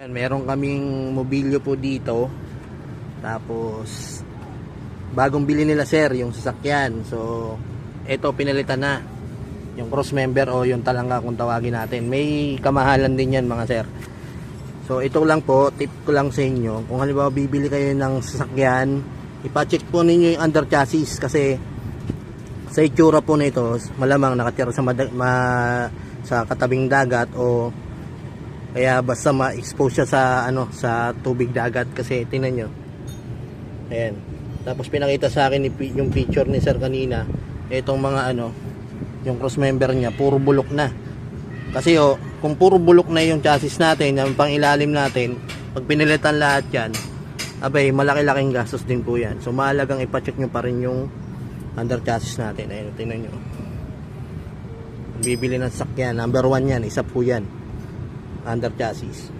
Yan, meron kaming mobilyo po dito. Tapos bagong bili nila sir yung sasakyan. So ito pinalitan na. Yung cross member o yung talangga kung tawagin natin. May kamahalan din yan mga sir. So ito lang po, tip ko lang sa inyo. Kung halimbawa bibili kayo ng sasakyan, ipacheck po ninyo yung under chassis kasi sa itsura po nito, malamang nakatira sa ma- sa katabing dagat o kaya basta ma-expose siya sa ano sa tubig dagat kasi tingnan nyo. Ayan. Tapos pinakita sa akin yung picture ni Sir kanina, itong mga ano, yung cross member niya, puro bulok na. Kasi oh, kung puro bulok na yung chassis natin, yung pang ilalim natin, pag pinilitan lahat yan, abay, malaki-laking gastos din po yan. So, mahalagang ipacheck nyo pa rin yung under chassis natin. Ayun, tingnan nyo. Bibili ng sakyan, number one yan, isa po yan. Under chassis.